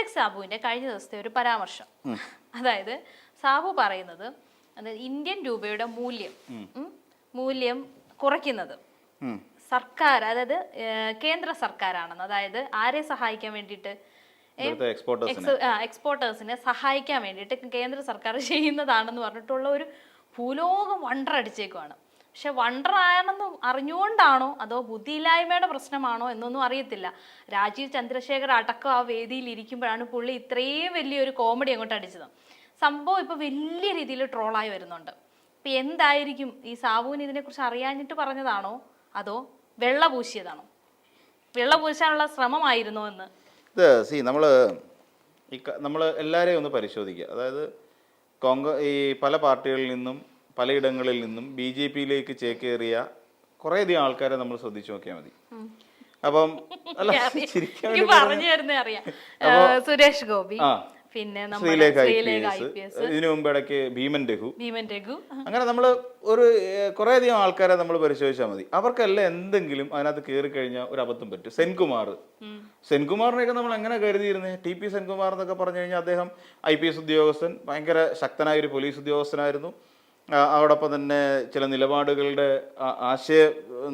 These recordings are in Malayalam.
കിറ്റക് സാബുവിന്റെ കഴിഞ്ഞ ദിവസത്തെ ഒരു പരാമർശം. അതായത് സാബു പറയുന്നത് ഇന്ത്യൻ രൂപയുടെ മൂല്യം മൂല്യം കുറയ്ക്കുന്നത്. സർക്കാർ അതായത് കേന്ദ്ര സർക്കാരാണെന്ന് അതായത് ആരെ സഹായിക്കാൻ വേണ്ടിയിട്ട്? എക്സ്പോർട്ടേഴ്സിനെ എക്സ്പോർട്ടേഴ്സിനെ സഹായിക്കാൻ വേണ്ടിയിട്ട് കേന്ദ്ര സർക്കാർ ചെയ്യുന്നതാണെന്ന് പറഞ്ഞിട്ടുള്ള ഒരു ഭൂലോകം വണ്ടർ അടിച്ചേക്കുവാണ് പക്ഷെ വണ്ടർ ആണെന്ന് അറിഞ്ഞുകൊണ്ടാണോ അതോ ബുദ്ധിയില്ലായ്മയുടെ പ്രശ്നമാണോ എന്നൊന്നും അറിയത്തില്ല. രാജീവ് ചന്ദ്രശേഖർ അടക്കം ആ വേദിയിൽ ഇരിക്കുമ്പോഴാണ് പുള്ളി ഇത്രയും വലിയൊരു കോമഡി അങ്ങോട്ട് അടിച്ചത്. സംഭവം ഇപ്പൊ വലിയ രീതിയിൽ ട്രോളായി വരുന്നുണ്ട്. ഇപ്പൊ എന്തായിരിക്കും? ഈ സാബുവിന് ഇതിനെക്കുറിച്ച് അറിയാഞ്ഞിട്ട് പറഞ്ഞതാണോ? അതോ വെള്ള പൂശിയതാണോ? വെള്ള പൂശാനുള്ള ശ്രമമായിരുന്നോ എന്ന്? ഇത് സി നമ്മൾ ഈ നമ്മൾ എല്ലാവരെയും ഒന്ന് പരിശോധിക്കുക. അതായത് കോൺഗ്രസ് ഈ പല പാർട്ടികളിൽ നിന്നും പലയിടങ്ങളിൽ നിന്നും ബി ജെ പിയിലേക്ക് ചേക്കേറിയ കുറേയധികം ആൾക്കാരെ നമ്മൾ ശ്രദ്ധിച്ചു നോക്കിയാൽ മതി. അപ്പം അല്ല പറഞ്ഞു തരുന്നേ അറിയാം. സുരേഷ് ഗോപി പിന്നെ ശ്രീലേഖ ഐ പി എസ്. ഇതിനു മുമ്പ് ഇടയ്ക്ക് ഭീമൻ രഘു. ഭീമൻ രഘു അങ്ങനെ നമ്മൾ ഒരു കുറെ കുറേയധികം ആൾക്കാരെ നമ്മൾ പരിശോധിച്ചാൽ മതി. അവർക്കെല്ലാം എന്തെങ്കിലും അതിനകത്ത് കയറി കഴിഞ്ഞാൽ ഒരു അബദ്ധം പറ്റും. സെൻകുമാർ. സെൻകുമാറിനെയൊക്കെ നമ്മൾ എങ്ങനെ കരുതിയിരുന്നേ? ടി പി സെൻകുമാർ എന്നൊക്കെ പറഞ്ഞു കഴിഞ്ഞാൽ അദ്ദേഹം ഐ പി എസ് ഉദ്യോഗസ്ഥൻ ഭയങ്കര ശക്തനായ ഒരു പോലീസ് ഉദ്യോഗസ്ഥനായിരുന്നു. അതോടൊപ്പം തന്നെ ചില നിലപാടുകളുടെ ആശയ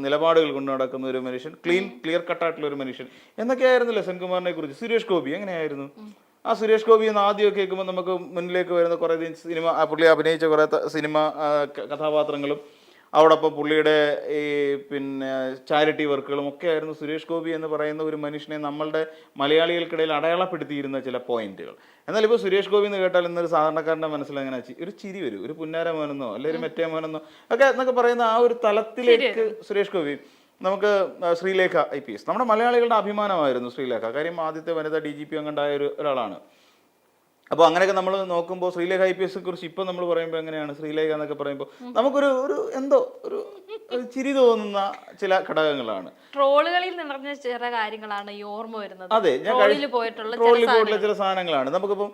നിലപാടുകൾ കൊണ്ട് നടക്കുന്ന ഒരു മനുഷ്യൻ ക്ലീൻ ക്ലിയർ കട്ടായിട്ടുള്ള ഒരു മനുഷ്യൻ. എന്നൊക്കെയായിരുന്നില്ല സെൻകുമാറിനെ കുറിച്ച്? സുരേഷ് ഗോപി എങ്ങനെയായിരുന്നു? ആ സുരേഷ് ഗോപി എന്ന് ആദ്യമൊക്കെ കേൾക്കുമ്പോൾ നമുക്ക് മുന്നിലേക്ക് വരുന്ന കുറേ സിനിമ പുള്ളി അഭിനയിച്ച കുറേ സിനിമ കഥാപാത്രങ്ങളും അതോടൊപ്പം പുള്ളിയുടെ ഈ പിന്നെ ചാരിറ്റി വർക്കുകളും ഒക്കെ ആയിരുന്നു സുരേഷ് ഗോപി എന്ന് പറയുന്ന ഒരു മനുഷ്യനെ നമ്മളുടെ മലയാളികൾക്കിടയിൽ അടയാളപ്പെടുത്തിയിരുന്ന ചില പോയിന്റുകൾ. എന്നാൽ ഇപ്പോൾ സുരേഷ് ഗോപി എന്ന് കേട്ടാൽ ഇന്നൊരു സാധാരണക്കാരന്റെ മനസ്സിൽ അങ്ങനെ ഒരു ചിരി വരും. ഒരു പുന്നാര മോനെന്നോ അല്ലെങ്കിൽ ഒരു മെറ്റേ മോനെന്നോ ഒക്കെ എന്നൊക്കെ പറയുന്ന ആ ഒരു തലത്തിലേക്ക് സുരേഷ് ഗോപി നമുക്ക് ശ്രീലേഖ ഐ പി എസ്. നമ്മുടെ മലയാളികളുടെ അഭിമാനമായിരുന്നു ശ്രീലേഖ. കാര്യം ആദ്യത്തെ വനിതാ ഡി ജി പി ഒരു ഒരാളാണ്. അപ്പോൾ അങ്ങനെയൊക്കെ നമ്മൾ നോക്കുമ്പോൾ ശ്രീലേഖ ഐ പി എസിനെ കുറിച്ച് ഇപ്പം നമ്മൾ പറയുമ്പോൾ എങ്ങനെയാണ് ശ്രീലേഖ എന്നൊക്കെ പറയുമ്പോൾ നമുക്കൊരു ഒരു എന്തോ ഒരു ചിരി തോന്നുന്ന ചില ഘടകങ്ങളാണ്. ട്രോളുകളിൽ നിറഞ്ഞ ചില കാര്യങ്ങളാണ് ഈ ഓർമ്മ വരുന്നത്. അതെ ഞാൻ ട്രോളിൽ പോയിട്ടുള്ള ചില സാധനങ്ങളാണ്. നമുക്കിപ്പം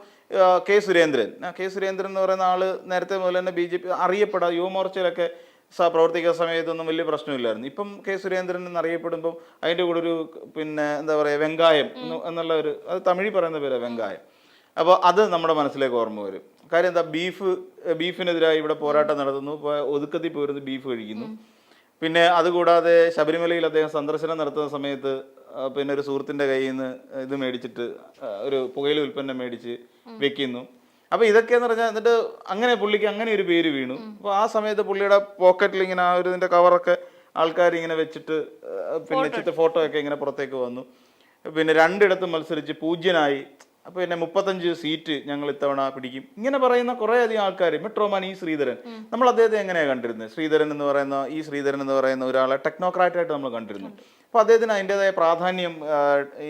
കെ സുരേന്ദ്രൻ. കെ സുരേന്ദ്രൻ എന്ന് പറയുന്ന ആൾ നേരത്തെ മുതൽ തന്നെ ബി ജെ പി അറിയപ്പെടാ യുവമോർച്ചയിലൊക്കെ പ്രവർത്തിക്കുന്ന സമയത്തൊന്നും വലിയ പ്രശ്നമില്ലായിരുന്നു. ഇപ്പം കെ സുരേന്ദ്രൻ എന്നറിയപ്പെടുമ്പോൾ അതിന്റെ കൂടെ ഒരു പിന്നെ എന്താ പറയുക വെങ്കായം എന്നുള്ള ഒരു അത് തമിഴിൽ പറയുന്ന പേരാണ് വെങ്കായം. അപ്പോൾ അത് നമ്മുടെ മനസ്സിലേക്ക് ഓർമ്മ വരും. കാര്യം എന്താ ബീഫ് ബീഫിനെതിരായി ഇവിടെ പോരാട്ടം നടത്തുന്നു. ഒതുക്കത്തിൽ പോയിരുന്നു ബീഫ് കഴിക്കുന്നു. പിന്നെ അതുകൂടാതെ ശബരിമലയിൽ അദ്ദേഹം സന്ദർശനം നടത്തുന്ന സമയത്ത് പിന്നെ ഒരു സുഹൃത്തിന്റെ കയ്യിൽ നിന്ന് ഇത് മേടിച്ചിട്ട് ഒരു പുകയില ഉൽപ്പന്നം മേടിച്ച് വെക്കുന്നു. അപ്പൊ ഇതൊക്കെയെന്ന് പറഞ്ഞാൽ എന്നിട്ട് അങ്ങനെ പുള്ളിക്ക് അങ്ങനെ ഒരു പേര് വീണു. അപ്പോൾ ആ സമയത്ത് പുള്ളിയുടെ പോക്കറ്റിൽ ഇങ്ങനെ ആ ഒരു ഇതിന്റെ കവറൊക്കെ ആൾക്കാർ ഇങ്ങനെ വെച്ചിട്ട് പിന്നെ വെച്ചിട്ട് ഫോട്ടോ ഒക്കെ ഇങ്ങനെ പുറത്തേക്ക് വന്നു. പിന്നെ രണ്ടിടത്തും മത്സരിച്ച് പൂജ്യനായി അപ്പൊ പിന്നെ മുപ്പത്തഞ്ച് സീറ്റ് ഞങ്ങൾ ഇത്തവണ പിടിക്കും. ഇങ്ങനെ പറയുന്ന കുറേ അധികം ആൾക്കാർ മെട്രോമാൻ ഈ ശ്രീധരൻ. നമ്മൾ അദ്ദേഹത്തെ എങ്ങനെയാണ് കണ്ടിരുന്നത്? ശ്രീധരൻ എന്ന് പറയുന്ന ഈ ശ്രീധരൻ എന്ന് പറയുന്ന ഒരാളെ ടെക്നോക്രാറ്റ് ആയിട്ട് നമ്മൾ കണ്ടിരുന്നു. അപ്പോൾ അദ്ദേഹത്തിന് അതിന്റെതായ പ്രാധാന്യം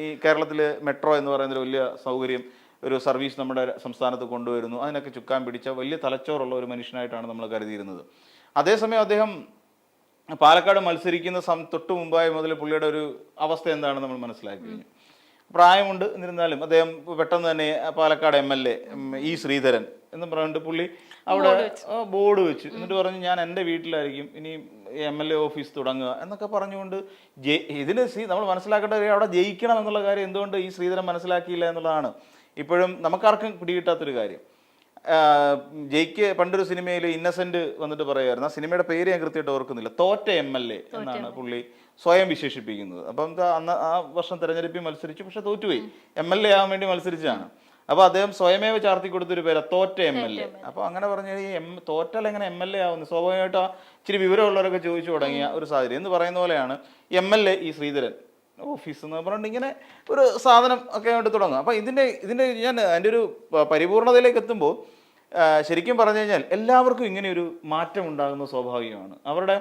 ഈ കേരളത്തിൽ മെട്രോ എന്ന് പറയുന്ന ഒരു വലിയ സൗകര്യം ഒരു സർവീസ് നമ്മുടെ സംസ്ഥാനത്ത് കൊണ്ടുവരുന്നു. അതിനൊക്കെ ചുക്കാൻ പിടിച്ച വലിയ തലച്ചോറുള്ള ഒരു മനുഷ്യനായിട്ടാണ് നമ്മൾ കരുതിയിരുന്നത്. അതേസമയം അദ്ദേഹം പാലക്കാട് മത്സരിക്കുന്ന സം തൊട്ട് മുമ്പായി മുതൽ പുള്ളിയുടെ ഒരു അവസ്ഥ എന്താണെന്ന് നമ്മൾ മനസ്സിലാക്കി കഴിഞ്ഞു. പ്രായമുണ്ട് എന്നിരുന്നാലും അദ്ദേഹം പെട്ടെന്ന് തന്നെ Palakkad M L A E Sreedharan എന്ന് പറഞ്ഞിട്ട് പുള്ളി അവിടെ ബോർഡ് വെച്ചു. എന്നിട്ട് പറഞ്ഞു ഞാൻ എന്റെ വീട്ടിലായിരിക്കും ഇനി എം എൽ എ ഓഫീസ് തുടങ്ങുക. എന്നൊക്കെ പറഞ്ഞുകൊണ്ട് ഇതിന് സി നമ്മൾ മനസ്സിലാക്കേണ്ട കാര്യം അവിടെ ജയിക്കണം എന്നുള്ള കാര്യം എന്തുകൊണ്ട് ഈ ശ്രീധരൻ മനസ്സിലാക്കിയില്ല എന്നുള്ളതാണ്. ഇപ്പോഴും നമുക്കാർക്കും പിടികിട്ടാത്തൊരു കാര്യം. ജയിക്ക് പണ്ടൊരു സിനിമയിൽ ഇന്നസെന്റ് വന്നിട്ട് പറയുമായിരുന്നു. ആ സിനിമയുടെ പേര് ഞാൻ കൃത്യമായിട്ട് ഓർക്കുന്നില്ല. തോറ്റ എം എൽ എ എന്നാണ് പുള്ളി സ്വയം വിശേഷിപ്പിക്കുന്നത്. അപ്പം എന്താ അന്ന് ആ വർഷം തെരഞ്ഞെടുപ്പിൽ മത്സരിച്ചു പക്ഷെ തോറ്റുപോയി. എം എൽ എ ആവാൻ വേണ്ടി മത്സരിച്ചാണ് അപ്പൊ അദ്ദേഹം സ്വയമേവ ചാർത്തി കൊടുത്തൊരു പേര് തോറ്റ എം എൽ എ. അപ്പൊ അങ്ങനെ പറഞ്ഞു ഈ എം തോറ്റാൽ എങ്ങനെ എം എൽ എ ആവുന്നു? സ്വാഭാവികമായിട്ട് ഇച്ചിരി വിവരമുള്ളവരൊക്കെ ചോദിച്ചു തുടങ്ങിയ ഒരു സാഹചര്യം. എന്ന് പറയുന്ന പോലെയാണ് എം എൽ എ ഈ ശ്രീധരൻ ഓഫീസ് എന്ന് പറഞ്ഞിട്ട് ഇങ്ങനെ ഒരു സാധനം ഒക്കെ ആയിട്ട് തുടങ്ങും അപ്പം ഇതിന്റെ ഇതിന്റെ ഞാൻ അതിന്റെ ഒരു പരിപൂർണതയിലേക്ക് എത്തുമ്പോൾ ശരിക്കും പറഞ്ഞു കഴിഞ്ഞാൽ എല്ലാവർക്കും ഇങ്ങനെ ഒരു മാറ്റം ഉണ്ടാകുന്ന സ്വാഭാവികമാണ്. അവരുടെ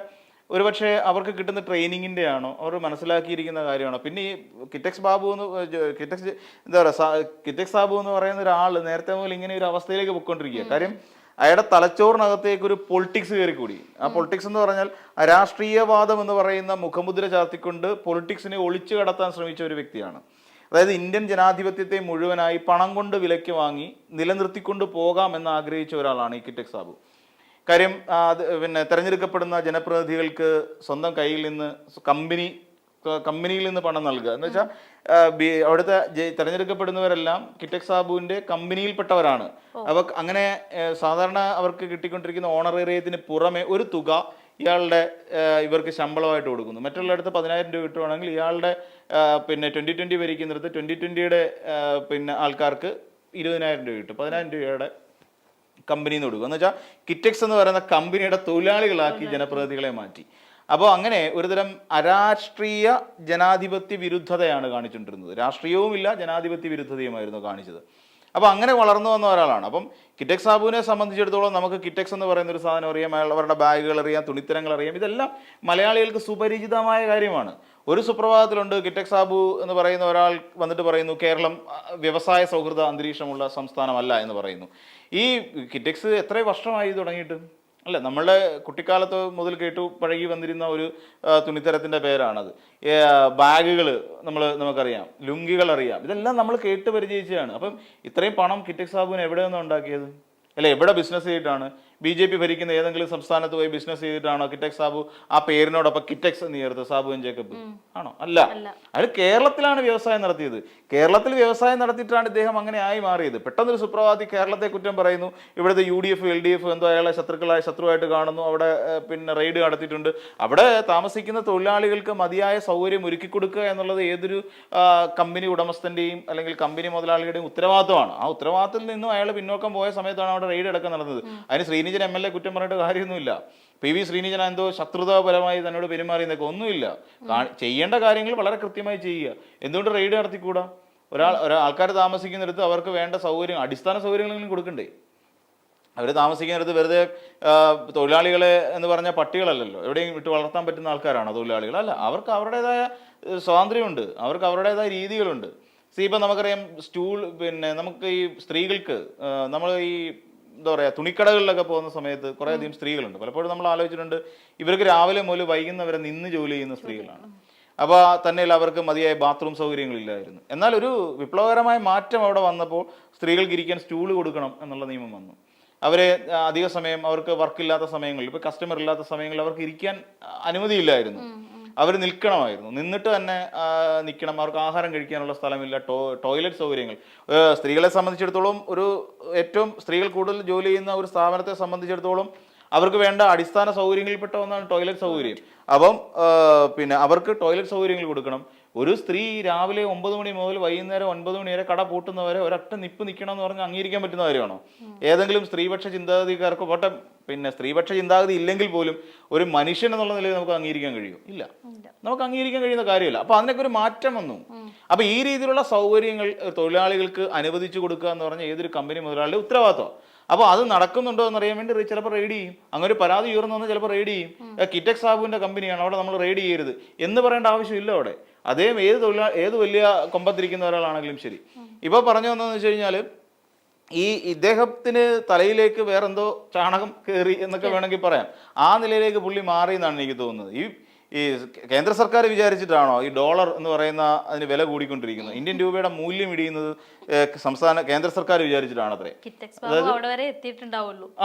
ഒരുപക്ഷെ അവർക്ക് കിട്ടുന്ന ട്രെയിനിങ്ങിന്റെ ആണോ അവർ മനസ്സിലാക്കിയിരിക്കുന്ന കാര്യമാണോ? പിന്നെ ഈ കിറ്റക്സ് ബാബു എന്ന് കിറ്റക്സ് എന്താ പറയുക കിറ്റക്സ് ബാബു എന്ന് പറയുന്ന ഒരാൾ നേരത്തെ മുതൽ ഇങ്ങനെ ഒരു അവസ്ഥയിലേക്ക് പൊയ്ക്കൊണ്ടിരിക്കുക കാര്യം അയാളുടെ തലച്ചോറിനകത്തേക്ക് ഒരു പൊളിറ്റിക്സ് കയറിക്കൂടി. കൂടി ആ പൊളിറ്റിക്സ് എന്ന് പറഞ്ഞാൽ രാഷ്ട്രീയവാദം എന്ന് പറയുന്ന മുഖമുദ്ര ചാർത്തിക്കൊണ്ട് പൊളിറ്റിക്സിനെ ഒളിച്ചു കടത്താൻ ശ്രമിച്ച ഒരു വ്യക്തിയാണ്. അതായത് ഇന്ത്യൻ ജനാധിപത്യത്തെ മുഴുവനായി പണം കൊണ്ട് വിലയ്ക്ക് വാങ്ങി നിലനിർത്തിക്കൊണ്ട് പോകാം എന്ന് ആഗ്രഹിച്ച ഒരാളാണ് ഈ കിറ്റക് സാബു കാര്യം പിന്നെ തെരഞ്ഞെടുക്കപ്പെടുന്ന ജനപ്രതിനിധികൾക്ക് സ്വന്തം കയ്യിൽ നിന്ന് കമ്പനി കമ്പനിയിൽ നിന്ന് പണം നൽകുക. എന്ന് വെച്ചാൽ അവിടുത്തെ തെരഞ്ഞെടുക്കപ്പെടുന്നവരെല്ലാം കിറ്റക് സാബുവിന്റെ കമ്പനിയിൽപ്പെട്ടവരാണ്. അപ്പൊ അങ്ങനെ സാധാരണ അവർക്ക് കിട്ടിക്കൊണ്ടിരിക്കുന്ന ഓണറേറിയത്തിന് പുറമെ ഒരു തുക ഇയാളുടെ ഇവർക്ക് ശമ്പളമായിട്ട് കൊടുക്കുന്നു. മറ്റുള്ളടത്ത് പതിനായിരം രൂപ കിട്ടുവാണെങ്കിൽ ഇയാളുടെ പിന്നെ ട്വന്റി ട്വന്റി ഭരിക്കുന്നിടത്ത് ട്വന്റി ട്വന്റിയുടെ പിന്നെ ആൾക്കാർക്ക് ഇരുപതിനായിരം രൂപ കിട്ടും. പതിനായിരം രൂപയുടെ കമ്പനിയിൽ നിന്ന് കൊടുക്കും. എന്ന് വെച്ചാൽ കിറ്റക്സ് എന്ന് പറയുന്ന കമ്പനിയുടെ തൊഴിലാളികളാക്കി ജനപ്രതിനിധികളെ മാറ്റി. അപ്പോൾ അങ്ങനെ ഒരുതരം അരാഷ്ട്രീയ ജനാധിപത്യ വിരുദ്ധതയാണ് കാണിച്ചുകൊണ്ടിരുന്നത്. രാഷ്ട്രീയവുമില്ല ജനാധിപത്യ വിരുദ്ധതയുമായിരുന്നു കാണിച്ചത്. അപ്പോൾ അങ്ങനെ വളർന്നു വന്ന ഒരാളാണ്. അപ്പം കിറ്റക്സ് സാബുവിനെ സംബന്ധിച്ചിടത്തോളം നമുക്ക് കിറ്റക്സ് എന്ന് പറയുന്ന ഒരു സാധനം അറിയാം. അവരുടെ ബാഗുകൾ അറിയാം തുണിത്തരങ്ങൾ അറിയാം. ഇതെല്ലാം മലയാളികൾക്ക് സുപരിചിതമായ കാര്യമാണ്. ഒരു സുപ്രഭാതത്തിലുണ്ട് കിറ്റക് സാബു എന്ന് പറയുന്ന ഒരാൾ വന്നിട്ട് പറയുന്നു കേരളം വ്യവസായ സൗഹൃദ അന്തരീക്ഷമുള്ള സംസ്ഥാനമല്ല എന്ന് പറയുന്നു. ഈ കിറ്റക്സ് എത്ര വർഷമായി തുടങ്ങിയിട്ട്? അല്ല നമ്മളുടെ കുട്ടിക്കാലത്ത് മുതൽ കേട്ടു പഴകി വന്നിരുന്ന ഒരു തുണിത്തരത്തിന്റെ പേരാണത്. ബാഗുകൾ നമ്മൾ നമുക്കറിയാം ലുങ്കികൾ അറിയാം. ഇതെല്ലാം നമ്മൾ കേട്ട് പരിചയിച്ചതാണ്. അപ്പം ഇത്രയും പണം കിറ്റക് സാബുവിന് എവിടെ നിന്നാണ് ഉണ്ടാക്കിയത്? അല്ലെ എവിടെ ബിസിനസ് ചെയ്തിട്ടാണ് ബി ജെ പി ഭരിക്കുന്ന ഏതെങ്കിലും സംസ്ഥാനത്ത് പോയി ബിസിനസ് ചെയ്തിട്ടാണോ കിറ്റക് സാബു ആ പേരിനോടൊപ്പം കിറ്റക്സ് എന്ന് ചേർത്ത് സാബുവൻ ജേക്കബ്? ആണോ? അല്ല. അത് കേരളത്തിലാണ് വ്യവസായം നടത്തിയത്. കേരളത്തിൽ വ്യവസായം നടത്തിയിട്ടാണ് ഇദ്ദേഹം അങ്ങനെ ആയി മാറിയത്. പെട്ടെന്നൊരു സുപ്രഭാതി കേരളത്തെ കുറ്റം പറയുന്നു. ഇവിടുത്തെ U D F L D F എന്തോ അയാളെ ശത്രുക്കളായ ശത്രുവായിട്ട് കാണുന്നു. അവിടെ പിന്നെ റെയ്ഡ് നടത്തിയിട്ടുണ്ട്. അവിടെ താമസിക്കുന്ന തൊഴിലാളികൾക്ക് മതിയായ സൗകര്യം ഒരുക്കി കൊടുക്കുക എന്നുള്ളത് ഏതൊരു കമ്പനി ഉടമസ്ഥന്റെയും അല്ലെങ്കിൽ കമ്പനി മുതലാളിയുടെയും ഉത്തരവാദിത്തമാണ് ആ ഉത്തരവാദിത്തത്തിൽ നിന്നും അയാൾ പിന്നോക്കം പോയ സമയത്താണ് അവിടെ റെയ്ഡ് അടക്കം നടന്നത്. അതിന് ശ്രീനിജൻ എം എൽ എ കുറ്റം പറഞ്ഞിട്ട് കാര്യമൊന്നുമില്ല. പി വി ശ്രീനിജൻ എന്തോ ശത്രുതാപരമായി തന്നോട് പെരുമാറിയെന്നൊക്കെ ഒന്നുമില്ല. ചെയ്യേണ്ട കാര്യങ്ങൾ വളരെ കൃത്യമായി ചെയ്യുക. എന്തുകൊണ്ട് റെയ്ഡ് നടത്തിക്കൂടാ? ഒരാൾ ഒരാൾക്കാർ താമസിക്കുന്നിടത്ത് അവർക്ക് വേണ്ട സൗകര്യം അടിസ്ഥാന സൗകര്യങ്ങളെങ്കിലും കൊടുക്കണ്ടേ? അവർ താമസിക്കുന്നിടത്ത് വെറുതെ തൊഴിലാളികളെ എന്ന് പറഞ്ഞ പട്ടികളല്ലല്ലോ. എവിടെയും വിട്ട് വളർത്താൻ പറ്റുന്ന ആൾക്കാരാണോ തൊഴിലാളികൾ? അല്ല അവർക്ക് അവരുടേതായ സ്വാതന്ത്ര്യമുണ്ട്. അവർക്ക് അവരുടേതായ രീതികളുണ്ട്. സി ഇപ്പം നമുക്കറിയാം സ്റ്റൂൾ പിന്നെ നമുക്ക് ഈ സ്ത്രീകൾക്ക് നമ്മൾ ഈ എന്താ പറയുക തുണിക്കടകളിലൊക്കെ പോകുന്ന സമയത്ത് കുറേ അധികം സ്ത്രീകളുണ്ട്. പലപ്പോഴും നമ്മൾ ആലോചിച്ചിട്ടുണ്ട് ഇവർക്ക് രാവിലെ മുതൽ വൈകുന്നവരെ നിന്ന് ജോലി ചെയ്യുന്ന സ്ത്രീകളാണ്. അപ്പോൾ തന്നെയല്ല അവർക്ക് മതിയായ ബാത്റൂം സൗകര്യങ്ങളില്ലായിരുന്നു. എന്നാൽ ഒരു വിപ്ലവകരമായ മാറ്റം അവിടെ വന്നപ്പോൾ സ്ത്രീകൾക്ക് ഇരിക്കാൻ സ്റ്റൂൾ കൊടുക്കണം എന്നുള്ള നിയമം വന്നു. അവരെ അധിക സമയം അവർക്ക് വർക്കില്ലാത്ത സമയങ്ങളിൽ ഇപ്പോൾ കസ്റ്റമർ ഇല്ലാത്ത സമയങ്ങളിൽ അവർക്ക് ഇരിക്കാൻ അനുമതിയില്ലായിരുന്നു. അവർ നിൽക്കണമായിരുന്നു. നിന്നിട്ട് തന്നെ നിൽക്കണം അവർക്ക് ആഹാരം കഴിക്കാനുള്ള സ്ഥലമില്ല ടോ ടോയ്ലറ്റ് സൗകര്യങ്ങൾ. സ്ത്രീകളെ സംബന്ധിച്ചിടത്തോളം ഒരു ഏറ്റവും സ്ത്രീകൾ കൂടുതൽ ജോലി ചെയ്യുന്ന ഒരു സ്ഥാപനത്തെ സംബന്ധിച്ചിടത്തോളം അവർക്ക് വേണ്ട അടിസ്ഥാന സൗകര്യങ്ങളിൽപ്പെട്ട ഒന്നാണ് ടോയ്ലറ്റ് സൗകര്യം. അപ്പം പിന്നെ അവർക്ക് ടോയ്ലറ്റ് സൗകര്യങ്ങൾ കൊടുക്കണം. ഒരു സ്ത്രീ രാവിലെ ഒമ്പത് മണി മുതൽ വൈകുന്നേരം ഒൻപത് മണി വരെ കട പൂട്ടുന്നവരെ ഒരൊറ്റ നിപ്പ് നിൽക്കണം എന്ന് പറഞ്ഞ് അംഗീകരിക്കാൻ പറ്റുന്ന കാര്യമാണോ? ഏതെങ്കിലും സ്ത്രീപക്ഷ ചിന്താഗതിക്കാർക്ക് പോട്ടെ പിന്നെ സ്ത്രീപക്ഷ ചിന്താഗതി ഇല്ലെങ്കിൽ പോലും ഒരു മനുഷ്യൻ എന്നുള്ള നിലയിൽ നമുക്ക് അംഗീകരിക്കാൻ കഴിയും. ഇല്ല. നമുക്ക് അംഗീകരിക്കാൻ കഴിയുന്ന കാര്യമില്ല. അപ്പൊ അതിനൊക്കെ ഒരു മാറ്റം വന്നു. അപ്പൊ ഈ രീതിയിലുള്ള സൗകര്യങ്ങൾ തൊഴിലാളികൾക്ക് അനുവദിച്ചു കൊടുക്കുക എന്ന് പറഞ്ഞാൽ ഏതൊരു കമ്പനി മുതലാളിയുടെ ഉത്തരവാദിത്വം. അപ്പോൾ അത് നടക്കുന്നുണ്ടോ എന്ന് അറിയാൻ വേണ്ടി ചിലപ്പോൾ റെയ്ഡ് ചെയ്യും. അങ്ങനെ ഒരു പരാതി ഉയർന്നു വന്നാൽ ചിലപ്പോൾ റെയ്ഡ് ചെയ്യും. കിറ്റക് സാബുവിന്റെ കമ്പനിയാണ്. അവിടെ നമ്മൾ റെയ്ഡ് ചെയ്യരുത് എന്ന് പറയേണ്ട ആവശ്യമില്ല അവിടെ. അതേ ഏത് തൊഴിലാ ഏത് വലിയ കൊമ്പത്തിരിക്കുന്ന ഒരാളാണെങ്കിലും ശരി. ഇപ്പൊ പറഞ്ഞു വന്നതെന്ന് വെച്ച് കഴിഞ്ഞാൽ ഈ ഇദ്ദേഹത്തിന് തലയിലേക്ക് വേറെന്തോ ചാണകം കയറി എന്നൊക്കെ വേണമെങ്കിൽ പറയാം. ആ നിലയിലേക്ക് പുള്ളി മാറി എന്നാണ് എനിക്ക് തോന്നുന്നത്. ഈ ഈ കേന്ദ്ര സർക്കാർ വിചാരിച്ചിട്ടാണോ ഈ ഡോളർ എന്ന് പറയുന്ന അതിന് വില കൂടിക്കൊണ്ടിരിക്കുന്നത്? ഇന്ത്യൻ രൂപയുടെ മൂല്യം ഇടിയുന്നത് സംസ്ഥാന കേന്ദ്ര സർക്കാർ വിചാരിച്ചിട്ടാണ് അത്രേ.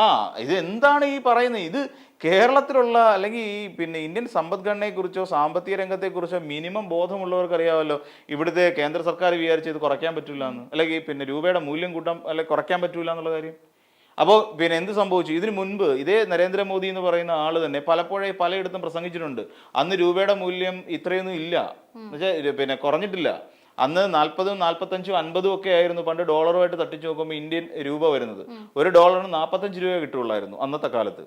ആ ഇത് എന്താണ് ഈ പറയുന്നത്? ഇത് കേരളത്തിലുള്ള അല്ലെങ്കിൽ ഈ പിന്നെ ഇന്ത്യൻ സമ്പദ്ഘടനയെ കുറിച്ചോ സാമ്പത്തിക രംഗത്തെ കുറിച്ചോ മിനിമം ബോധമുള്ളവർക്ക് അറിയാമല്ലോ ഇവിടുത്തെ കേന്ദ്ര സർക്കാർ വിചാരിച്ച് ഇത് കുറയ്ക്കാൻ പറ്റില്ല എന്ന് അല്ലെങ്കിൽ പിന്നെ രൂപയുടെ മൂല്യം കൂട്ടാൻ അല്ലെങ്കിൽ കുറയ്ക്കാൻ പറ്റില്ല എന്നുള്ള കാര്യം. അപ്പോൾ പിന്നെ എന്ത് സംഭവിച്ചു? ഇതിനു മുൻപ് ഇതേ നരേന്ദ്രമോദി എന്ന് പറയുന്ന ആൾ തന്നെ പലപ്പോഴേ പലയിടത്തും പ്രസംഗിച്ചിട്ടുണ്ട്. അന്ന് രൂപയുടെ മൂല്യം ഇത്രയൊന്നും ഇല്ല. എന്നുവെച്ചാൽ പിന്നെ കുറഞ്ഞിട്ടില്ല. അന്ന് നാൽപ്പതും നാൽപ്പത്തഞ്ചും അൻപതും ഒക്കെ ആയിരുന്നു പണ്ട് ഡോളറുമായിട്ട് തട്ടിച്ചു നോക്കുമ്പോൾ ഇന്ത്യൻ രൂപ വരുന്നത്. ഒരു ഡോളറിന് നാൽപ്പത്തഞ്ച് രൂപ കിട്ടുള്ളായിരുന്നു അന്നത്തെ കാലത്ത്.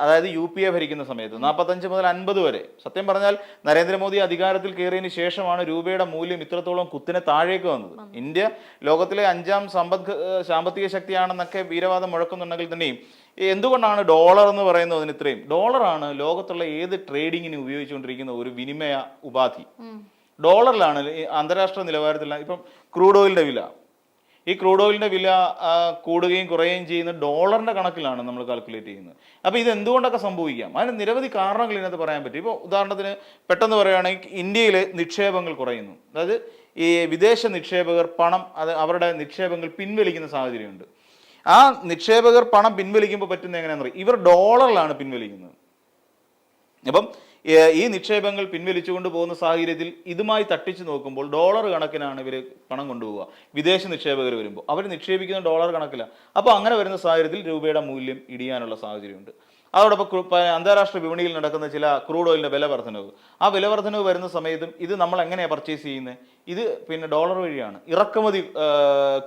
അതായത് യു പി എ ഭരിക്കുന്ന സമയത്ത് നാൽപ്പത്തഞ്ച് മുതൽ അൻപത് വരെ. സത്യം പറഞ്ഞാൽ നരേന്ദ്രമോദി അധികാരത്തിൽ കയറിയതിന് ശേഷമാണ് രൂപയുടെ മൂല്യം ഇത്രത്തോളം കുത്തിനെ താഴേക്ക് വന്നത്. ഇന്ത്യ ലോകത്തിലെ അഞ്ചാം സമ്പദ് സാമ്പത്തിക ശക്തിയാണെന്നൊക്കെ വീരവാദം മുഴക്കുന്നുണ്ടെങ്കിൽ തന്നെയും എന്തുകൊണ്ടാണ് ഡോളർ എന്ന് പറയുന്നതിന് ഇത്രയും? ഡോളറാണ് ലോകത്തുള്ള ഏത് ട്രേഡിങ്ങിന് ഉപയോഗിച്ചുകൊണ്ടിരിക്കുന്ന ഒരു വിനിമയ ഉപാധി. ഡോളറിലാണ് അന്താരാഷ്ട്ര നിലവാരത്തിലാണ് ഇപ്പം ക്രൂഡ് ഓയിലിന്റെ വില. ഈ ക്രൂഡ് ഓയിലിന്റെ വില കൂടുകയും കുറയുകയും ചെയ്യുന്ന ഡോളറിന്റെ കണക്കിലാണ് നമ്മൾ കാൽക്കുലേറ്റ് ചെയ്യുന്നത്. അപ്പോൾ ഇത് എന്തുകൊണ്ടൊക്കെ സംഭവിക്കാം? അതിന് നിരവധി കാരണങ്ങൾ ഇതിനകത്ത് പറയാൻ പറ്റും. ഇപ്പോൾ ഉദാഹരണത്തിന് പെട്ടെന്ന് പറയുകയാണെങ്കിൽ ഇന്ത്യയിൽ നിക്ഷേപങ്ങൾ കുറയുന്നു. അതായത് ഈ വിദേശ നിക്ഷേപകർ പണം അത് അവരുടെ നിക്ഷേപങ്ങൾ പിൻവലിക്കുന്ന സാഹചര്യമുണ്ട്. ആ നിക്ഷേപകർ പണം പിൻവലിക്കുമ്പോൾ പറ്റുന്ന എങ്ങനെയാണെന്ന് പറയും ഇവർ ഡോളറിലാണ് പിൻവലിക്കുന്നത്. അപ്പം ഈ നിക്ഷേപങ്ങൾ പിൻവലിച്ചുകൊണ്ട് പോകുന്ന സാഹചര്യത്തിൽ ഇതുമായി തട്ടിച്ചു നോക്കുമ്പോൾ ഡോളർ കണക്കിനാണ് ഇവർ പണം കൊണ്ടുപോവുക. വിദേശ നിക്ഷേപകർ വരുമ്പോൾ. അവർ നിക്ഷേപിക്കുന്ന ഡോളർ കണക്കിലാണ് അപ്പോൾ അങ്ങനെ വരുന്ന സാഹചര്യത്തിൽ രൂപയുടെ മൂല്യം ഇടിയാനുള്ള സാഹചര്യമുണ്ട്. അതോടൊപ്പം അന്താരാഷ്ട്ര വിപണിയിൽ നടക്കുന്ന ചില ക്രൂഡ് ഓയിലിന്റെ വില വർധനവ്. ആ വില വർധനവ് വരുന്ന സമയത്തും ഇത് നമ്മൾ എങ്ങനെയാണ് പർച്ചേസ് ചെയ്യുന്നത് ഇത് പിന്നെ ഡോളർ വഴിയാണ്. ഇറക്കുമതി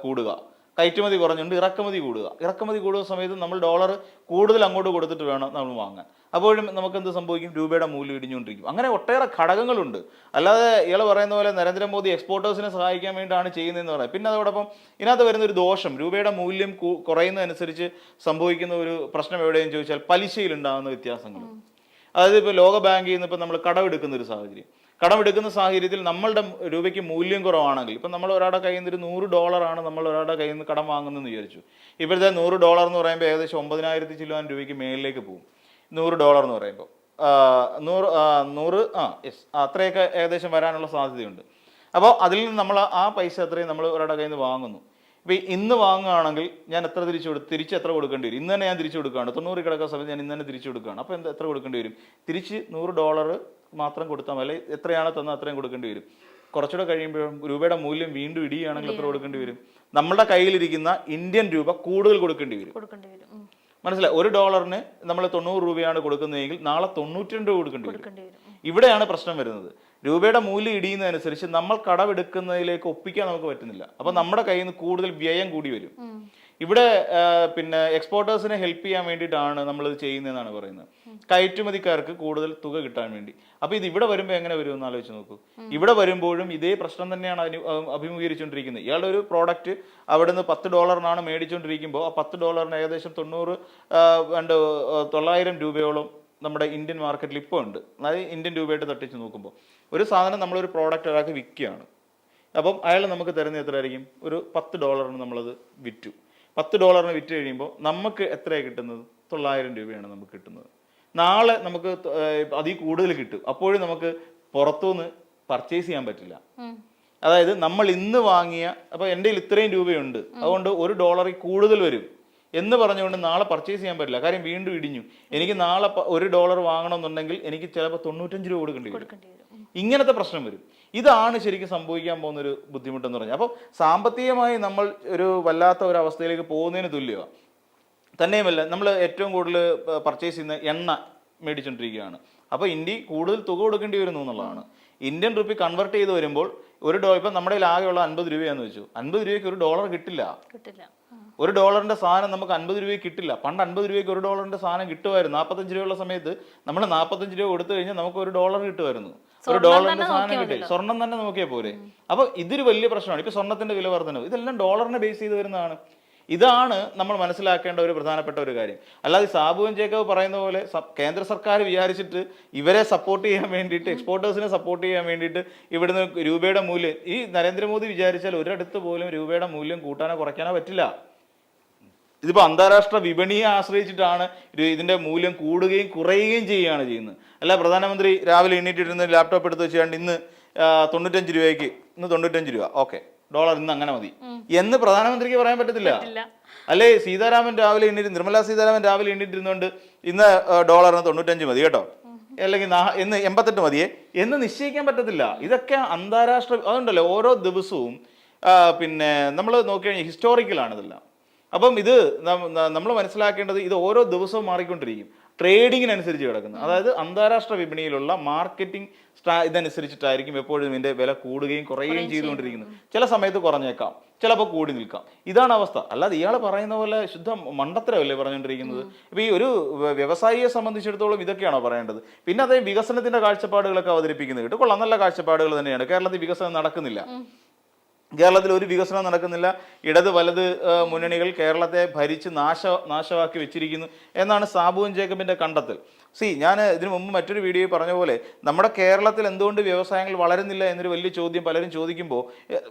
കൂടുക. കയറ്റുമതി കുറഞ്ഞുണ്ട് ഇറക്കുമതി കൂടുക. ഇറക്കുമതി കൂടുന്ന സമയത്ത് നമ്മൾ ഡോളർ കൂടുതൽ അങ്ങോട്ട് കൊടുത്തിട്ട് വേണം നമ്മൾ വാങ്ങാൻ. അപ്പോഴും നമുക്ക് എന്ത് സംഭവിക്കും? രൂപയുടെ മൂല്യം ഇടിഞ്ഞുകൊണ്ടിരിക്കും. അങ്ങനെ ഒട്ടേറെ ഘടകങ്ങളുണ്ട്. അല്ലാതെ ഇയാൾ പറയുന്ന പോലെ നരേന്ദ്രമോദി എക്സ്പോർട്ടേഴ്സിനെ സഹായിക്കാൻ വേണ്ടിയിട്ടാണ് ചെയ്യുന്നതെന്ന് പറയാം. പിന്നെ അതോടൊപ്പം ഇതിനകത്ത് വരുന്ന ഒരു ദോഷം. രൂപയുടെ മൂല്യം കുറയുന്നതനുസരിച്ച് സംഭവിക്കുന്ന ഒരു പ്രശ്നം എവിടെയെന്ന് ചോദിച്ചാൽ പലിശയിൽ ഉണ്ടാകുന്ന വ്യത്യാസങ്ങൾ അതായത് ഇപ്പോൾ ലോക ബാങ്കിൽ നിന്ന് ഇപ്പം നമ്മൾ കടമെടുക്കുന്ന ഒരു സാഹചര്യം. കടമെടുക്കുന്ന സാഹചര്യത്തിൽ നമ്മളുടെ രൂപയ്ക്ക് മൂല്യം കുറവാണെങ്കിൽ ഇപ്പം നമ്മൾ ഒരാളുടെ കയ്യിൽ നിന്ന് ഒരു നൂറ് ഡോളറാണ് നമ്മൾ ഒരാളുടെ കയ്യിൽ നിന്ന് കടം വാങ്ങുന്നതെന്ന് വിചാരിച്ചു. ഇപ്പോഴത്തെ നൂറ് ഡോളർ എന്ന് പറയുമ്പോൾ ഏകദേശം ഒമ്പതിനായിരത്തി ചില്ലുവാൻ രൂപയ്ക്ക് മേളിലേക്ക് പോകും. നൂറ് ഡോളർ എന്ന് പറയുമ്പോൾ. നൂറ് നൂറ് ആ യെസ് അത്രയൊക്കെ ഏകദേശം വരാനുള്ള സാധ്യതയുണ്ട്. അപ്പോൾ അതിൽ നിന്ന് നമ്മൾ ആ പൈസ അത്രയും നമ്മൾ ഒരാളുടെ കയ്യിൽ നിന്ന് വാങ്ങുന്നു. ഇപ്പം ഇന്ന് വാങ്ങുകയാണെങ്കിൽ ഞാൻ എത്ര തിരിച്ചു കൊടുക്കും തിരിച്ച് എത്ര കൊടുക്കേണ്ടി വരും? ഇന്ന് തന്നെ ഞാൻ തിരിച്ചു കൊടുക്കുകയാണ്. തൊണ്ണൂറ് കിടക്കുന്ന സമയത്ത് ഞാൻ ഇന്ന് തന്നെ തിരിച്ചു കൊടുക്കുകയാണ്. അപ്പോൾ എന്താ എത്ര കൊടുക്കേണ്ടി വരും? തിരിച്ച് നൂറ് ഡോളർ മാത്രം കൊടുത്താൽ മതി. അല്ലെങ്കിൽ എത്രയാണ് തന്നാൽ അത്രയും കൊടുക്കേണ്ടി വരും. കുറച്ചുകൂടെ കഴിയുമ്പോഴും രൂപയുടെ മൂല്യം വീണ്ടും ഇടിയുകയാണെങ്കിൽ എത്ര കൊടുക്കേണ്ടി വരും? നമ്മുടെ കയ്യിലിരിക്കുന്ന ഇന്ത്യൻ രൂപ കൂടുതൽ കൊടുക്കേണ്ടി വരും. മനസ്സിലായി? ഒരു ഡോളറിന് നമ്മൾ തൊണ്ണൂറ് രൂപയാണ് കൊടുക്കുന്നതെങ്കിൽ നാളെ തൊണ്ണൂറ്റി രണ്ട് രൂപ കൊടുക്കേണ്ടി വരും. ഇവിടെയാണ് പ്രശ്നം വരുന്നത്. രൂപയുടെ മൂല്യം ഇടിയുന്നതനുസരിച്ച് നമ്മൾ കടമെടുക്കുന്നതിലേക്ക് ഒപ്പിക്കാൻ നമുക്ക് പറ്റുന്നില്ല. അപ്പൊ നമ്മുടെ കയ്യിൽ നിന്ന് കൂടുതൽ വ്യയം കൂടി വരും. ഇവിടെ പിന്നെ എക്സ്പോർട്ടേഴ്സിനെ ഹെൽപ്പ് ചെയ്യാൻ വേണ്ടിയിട്ടാണ് നമ്മൾ ഇത് ചെയ്യുന്നതെന്നാണ് പറയുന്നത്. കയറ്റുമതിക്കാർക്ക് കൂടുതൽ തുക കിട്ടാൻ വേണ്ടി. അപ്പൊ ഇത് ഇവിടെ വരുമ്പോൾ എങ്ങനെ വരും എന്ന് ആലോചിച്ച് നോക്കൂ. ഇവിടെ വരുമ്പോഴും ഇതേ പ്രശ്നം തന്നെയാണ് അഭിമുഖീകരിച്ചുകൊണ്ടിരിക്കുന്നത്. ഇയാളുടെ ഒരു പ്രോഡക്റ്റ് അവിടുന്ന് പത്ത് ഡോളറിനാണ് മേടിച്ചുകൊണ്ടിരിക്കുമ്പോൾ ആ പത്ത് ഡോളറിന് ഏകദേശം തൊണ്ണൂറ് രണ്ട് തൊള്ളായിരം രൂപയോളം നമ്മുടെ ഇന്ത്യൻ മാർക്കറ്റിൽ ഇപ്പോൾ ഉണ്ട്. അതായത് ഇന്ത്യൻ രൂപയായിട്ട് തട്ടിച്ച് നോക്കുമ്പോൾ ഒരു സാധനം നമ്മളൊരു പ്രോഡക്റ്റ് ഒരാൾക്ക് വിൽക്കുകയാണ്. അപ്പം അയാൾ നമുക്ക് തരുന്ന എത്രയായിരിക്കും? ഒരു പത്ത് ഡോളറിന് നമ്മളത് വിറ്റു. പത്ത് ഡോളറിന് വിറ്റ് കഴിയുമ്പോൾ നമുക്ക് എത്രയാണ് കിട്ടുന്നത്? തൊള്ളായിരം രൂപയാണ് നമുക്ക് കിട്ടുന്നത്. നാളെ നമുക്ക് അതിൽ കൂടുതൽ കിട്ടും. അപ്പോഴും നമുക്ക് പുറത്തുനിന്ന് പർച്ചേസ് ചെയ്യാൻ പറ്റില്ല. അതായത് നമ്മൾ ഇന്ന് വാങ്ങിയ അപ്പോൾ എന്റെ കയ്യിൽ ഇത്രയും രൂപയുണ്ട്. അതുകൊണ്ട് ഒരു ഡോളറിൽ കൂടുതൽ വരും. എന്ന് പറഞ്ഞുകൊണ്ട് നാളെ പർച്ചേസ് ചെയ്യാൻ പറ്റില്ല. കാര്യം വീണ്ടും ഇടിഞ്ഞു. എനിക്ക് നാളെ ഒരു ഡോളർ വാങ്ങണമെന്നുണ്ടെങ്കിൽ എനിക്ക് ചിലപ്പോൾ തൊണ്ണൂറ്റഞ്ച് രൂപ കൊടുക്കേണ്ടി വരും. ഇങ്ങനത്തെ പ്രശ്നം വരും. ഇതാണ് ശരിക്കും സംഭവിക്കാൻ പോകുന്ന ഒരു ബുദ്ധിമുട്ടെന്ന് പറഞ്ഞാൽ. അപ്പോൾ സാമ്പത്തികമായി നമ്മൾ ഒരു വല്ലാത്ത ഒരു അവസ്ഥയിലേക്ക് പോകുന്നതിന് തുല്യമാണ് തന്നെയുമല്ല നമ്മൾ ഏറ്റവും കൂടുതൽ പർച്ചേസ് ചെയ്യുന്ന എണ്ണ മേടിച്ചുകൊണ്ടിരിക്കുകയാണ് അപ്പോൾ ഇന്ത്യ കൂടുതൽ തുക കൊടുക്കേണ്ടി വരുന്നു എന്നുള്ളതാണ്. ഇന്ത്യൻ റുപ്പി കൺവെർട്ട് ചെയ്ത് വരുമ്പോൾ ഒരു ഡോ ഇപ്പം നമ്മുടെ ആകെയുള്ള അൻപത് രൂപയാന്ന് വെച്ചു. അൻപത് രൂപയ്ക്ക് ഒരു ഡോളർ കിട്ടില്ല. കിട്ടില്ല. ഒരു ഡോളറിന്റെ സാധനം നമുക്ക് അൻപത് രൂപയ്ക്ക് കിട്ടില്ല. പണ്ട് അൻപത് രൂപയ്ക്ക് ഒരു ഡോളറിന്റെ സാധനം കിട്ടുമായിരുന്നു. നാൽപ്പത്തഞ്ച് രൂപയുള്ള സമയത്ത് നമ്മൾ നാൽപ്പത്തഞ്ച് രൂപ കൊടുത്തു കഴിഞ്ഞാൽ നമുക്ക് ഒരു ഡോളർ കിട്ടുമായിരുന്നു. ഒരു ഡോളറിന്റെ സാധനം കിട്ടില്ല കിട്ടി. സ്വർണം തന്നെ നോക്കിയാൽ പോരെ. അപ്പൊ ഇതൊരു വലിയ പ്രശ്നമാണ്. ഇപ്പൊ സ്വർണത്തിന്റെ വില വർധനവ് ഇതെല്ലാം ഡോളറിനെ ബേസ് ചെയ്ത് വരുന്നതാണ്. ഇതാണ് നമ്മൾ മനസ്സിലാക്കേണ്ട ഒരു പ്രധാനപ്പെട്ട ഒരു കാര്യം. അല്ലാതെ സാബുവൻ ജേക്കബ് പറയുന്ന പോലെ കേന്ദ്ര സർക്കാർ വിചാരിച്ചിട്ട് ഇവരെ സപ്പോർട്ട് ചെയ്യാൻ വേണ്ടിയിട്ട് എക്സ്പോർട്ടേഴ്സിനെ സപ്പോർട്ട് ചെയ്യാൻ വേണ്ടിയിട്ട് ഇവിടുന്ന് രൂപയുടെ മൂല്യം ഈ നരേന്ദ്രമോദി വിചാരിച്ചാൽ ഒരിടത്ത് പോലും രൂപയുടെ മൂല്യം കൂട്ടാനോ കുറയ്ക്കാനോ പറ്റില്ല. ഇതിപ്പോൾ അന്താരാഷ്ട്ര വിപണിയെ ആശ്രയിച്ചിട്ടാണ് ഇതിന്റെ മൂല്യം കൂടുകയും കുറയുകയും ചെയ്യുകയാണ് ചെയ്യുന്നത്. അല്ല പ്രധാനമന്ത്രി രാവിലെ എണ്ണീറ്റിരുന്ന് ലാപ്ടോപ്പ് എടുത്ത് വെച്ചുകൊണ്ട് ഇന്ന് തൊണ്ണൂറ്റഞ്ച് രൂപയ്ക്ക് ഇന്ന് തൊണ്ണൂറ്റഞ്ച് രൂപ. ഓക്കെ ഡോളർ ഇന്ന് അങ്ങനെ മതി. എന്ന് പ്രധാനമന്ത്രിക്ക് പറയാൻ പറ്റത്തില്ല. അല്ലേ? സീതാരാമൻ രാവിലെ എണ്ണീറ്റ് നിർമ്മല സീതാരാമൻ രാവിലെ എണ്ണീറ്റിരുന്നുകൊണ്ട് ഇന്ന് ഡോളർ ഡോളറിന് തൊണ്ണൂറ്റഞ്ച് മതി കേട്ടോ. അല്ലെങ്കിൽ എന്ന് ഇന്ന് എൺപത്തെട്ട് മതിയെ. എന്ന് നിശ്ചയിക്കാൻ പറ്റത്തില്ല. ഇതൊക്കെ അന്താരാഷ്ട്ര അതുണ്ടല്ലോ ഓരോ ദിവസവും പിന്നെ നമ്മൾ നോക്കിക്കഴിഞ്ഞാൽ ഹിസ്റ്റോറിക്കലാണ് ഇതെല്ലാം അപ്പം ഇത് നമ്മൾ മനസ്സിലാക്കേണ്ടത് ഇത് ഓരോ ദിവസവും മാറിക്കൊണ്ടിരിക്കും. ട്രേഡിങ്ങിനനുസരിച്ച് കിടക്കുന്നത് അതായത് അന്താരാഷ്ട്ര വിപണിയിലുള്ള മാർക്കറ്റിംഗ് സ്ട്രാ ഇതനുസരിച്ചിട്ടായിരിക്കും എപ്പോഴും ഇതിന്റെ വില കൂടുകയും കുറയുകയും ചെയ്തുകൊണ്ടിരിക്കുന്നത്. ചില സമയത്ത് കുറഞ്ഞേക്കാം. ചിലപ്പോൾ കൂടി നിൽക്കാം. ഇതാണ് അവസ്ഥ. അല്ലാതെ ഇയാൾ പറയുന്ന പോലെ ശുദ്ധ മണ്ടത്തരമല്ലേ പറഞ്ഞുകൊണ്ടിരിക്കുന്നത്? ഇപ്പൊ ഈ ഒരു വ്യ- വ്യവസായിയെ സംബന്ധിച്ചിടത്തോളം ഇതൊക്കെയാണോ പറയേണ്ടത്? പിന്നെ അതേ വികസനത്തിന്റെ കാഴ്ചപ്പാടുകളൊക്കെ അവതരിപ്പിക്കുന്നത്. കേട്ടോ കൊള്ളാം. നല്ല കാഴ്ചപ്പാടുകൾ തന്നെയാണ്. കേരളത്തിൽ വികസനം നടക്കുന്നില്ല. കേരളത്തിൽ ഒരു വികസനം നടക്കുന്നില്ല. ഇടത് വലത് മുന്നണികൾ കേരളത്തെ ഭരിച്ച് നാശ നാശമാക്കി വെച്ചിരിക്കുന്നു എന്നാണ് സാബുവും ജേക്കബിന്റെ കണ്ടെത്തൽ. സി ഞാൻ ഇതിനു മുമ്പ് മറ്റൊരു വീഡിയോയിൽ പറഞ്ഞ പോലെ നമ്മുടെ കേരളത്തിൽ എന്തുകൊണ്ട് വ്യവസായങ്ങൾ വളരുന്നില്ല എന്നൊരു വലിയ ചോദ്യം പലരും ചോദിക്കുമ്പോൾ